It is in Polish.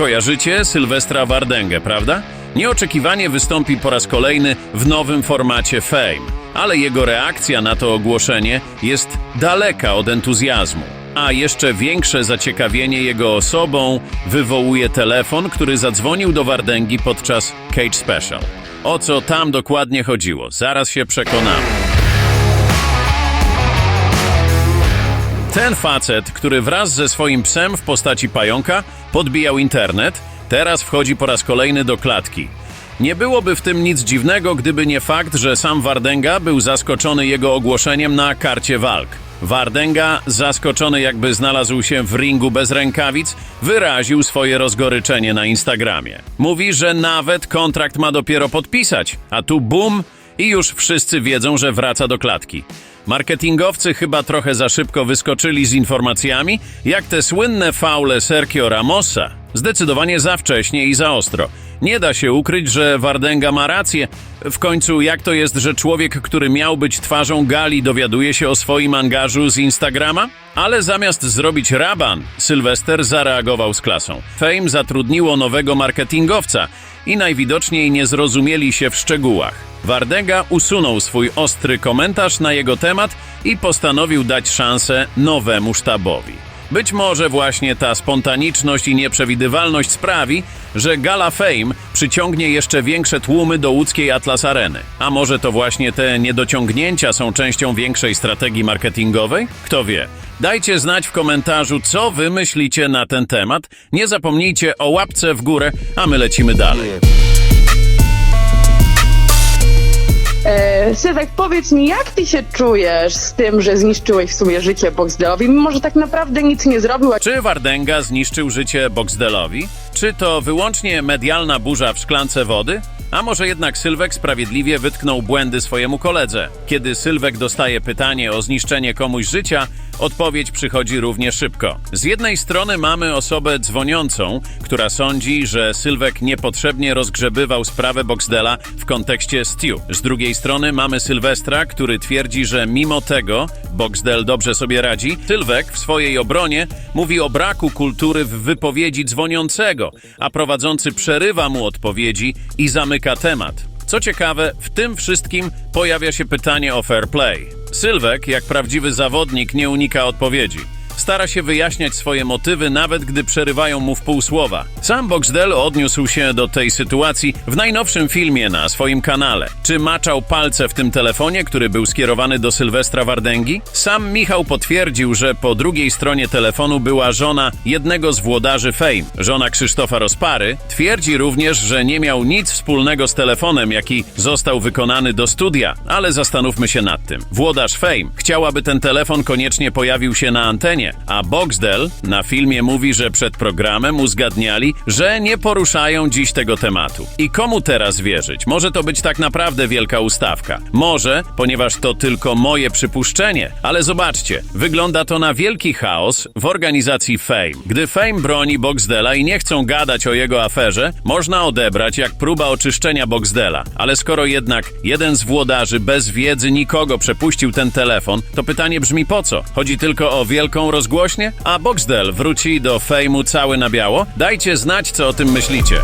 Kojarzycie Sylwestra Wardęgę, prawda? Nieoczekiwanie wystąpi po raz kolejny w nowym formacie Fame, ale jego reakcja na to ogłoszenie jest daleka od entuzjazmu. A jeszcze większe zaciekawienie jego osobą wywołuje telefon, który zadzwonił do Wardęgi podczas Cage Special. O co tam dokładnie chodziło? Zaraz się przekonamy. Ten facet, który wraz ze swoim psem w postaci pająka podbijał internet, teraz wchodzi po raz kolejny do klatki. Nie byłoby w tym nic dziwnego, gdyby nie fakt, że sam Wardęga był zaskoczony jego ogłoszeniem na karcie walk. Wardęga, zaskoczony jakby znalazł się w ringu bez rękawic, wyraził swoje rozgoryczenie na Instagramie. Mówi, że nawet kontrakt ma dopiero podpisać, a tu bum i już wszyscy wiedzą, że wraca do klatki. Marketingowcy chyba trochę za szybko wyskoczyli z informacjami, jak te słynne faule Sergio Ramosa. Zdecydowanie za wcześnie i za ostro. Nie da się ukryć, że Wardęga ma rację. W końcu jak to jest, że człowiek, który miał być twarzą gali, dowiaduje się o swoim angażu z Instagrama? Ale zamiast zrobić raban, Sylwester zareagował z klasą. Fame zatrudniło nowego marketingowca i najwidoczniej nie zrozumieli się w szczegółach. Wardęga usunął swój ostry komentarz na jego temat i postanowił dać szansę nowemu sztabowi. Być może właśnie ta spontaniczność i nieprzewidywalność sprawi, że Gala Fame przyciągnie jeszcze większe tłumy do łódzkiej Atlas Areny. A może to właśnie te niedociągnięcia są częścią większej strategii marketingowej? Kto wie? Dajcie znać w komentarzu, co wy myślicie na ten temat. Nie zapomnijcie o łapce w górę, a my lecimy dalej. Sylwek, powiedz mi, jak ty się czujesz z tym, że zniszczyłeś w sumie życie Boxdelowi, mimo że tak naprawdę nic nie zrobił, Czy Wardęga zniszczył życie Boxdelowi? Czy to wyłącznie medialna burza w szklance wody? A może jednak Sylwek sprawiedliwie wytknął błędy swojemu koledze? Kiedy Sylwek dostaje pytanie o zniszczenie komuś życia, odpowiedź przychodzi równie szybko. Z jednej strony mamy osobę dzwoniącą, która sądzi, że Sylwek niepotrzebnie rozgrzebywał sprawę Boxdela w kontekście Stu. Z drugiej strony mamy Sylwestra, który twierdzi, że mimo tego Boxdel dobrze sobie radzi. Sylwek w swojej obronie mówi o braku kultury w wypowiedzi dzwoniącego, a prowadzący przerywa mu odpowiedzi i zamyka temat. Co ciekawe, w tym wszystkim pojawia się pytanie o fair play. Sylwek, jak prawdziwy zawodnik, nie unika odpowiedzi. Stara się wyjaśniać swoje motywy, nawet gdy przerywają mu w pół słowa. Sam Boxdel odniósł się do tej sytuacji w najnowszym filmie na swoim kanale. Czy maczał palce w tym telefonie, który był skierowany do Sylwestra Wardęgi? Sam Michał potwierdził, że po drugiej stronie telefonu była żona jednego z włodarzy Fame. Żona Krzysztofa Rozpary twierdzi również, że nie miał nic wspólnego z telefonem, jaki został wykonany do studia, ale zastanówmy się nad tym. Włodarz Fame chciałaby ten telefon koniecznie pojawił się na antenie, a Boxdel na filmie mówi, że przed programem uzgadniali, że nie poruszają dziś tego tematu. I komu teraz wierzyć? Może to być tak naprawdę wielka ustawka. Może, ponieważ to tylko moje przypuszczenie, ale zobaczcie, wygląda to na wielki chaos w organizacji Fame. Gdy Fame broni Boxdela i nie chcą gadać o jego aferze, można odebrać jak próba oczyszczenia Boxdela. Ale skoro jednak jeden z włodarzy bez wiedzy nikogo przepuścił ten telefon, to pytanie brzmi po co? Chodzi tylko o wielką rozgłośnię? A Boxdel wróci do Fame'u cały na biało? Dajcie znać, co o tym myślicie.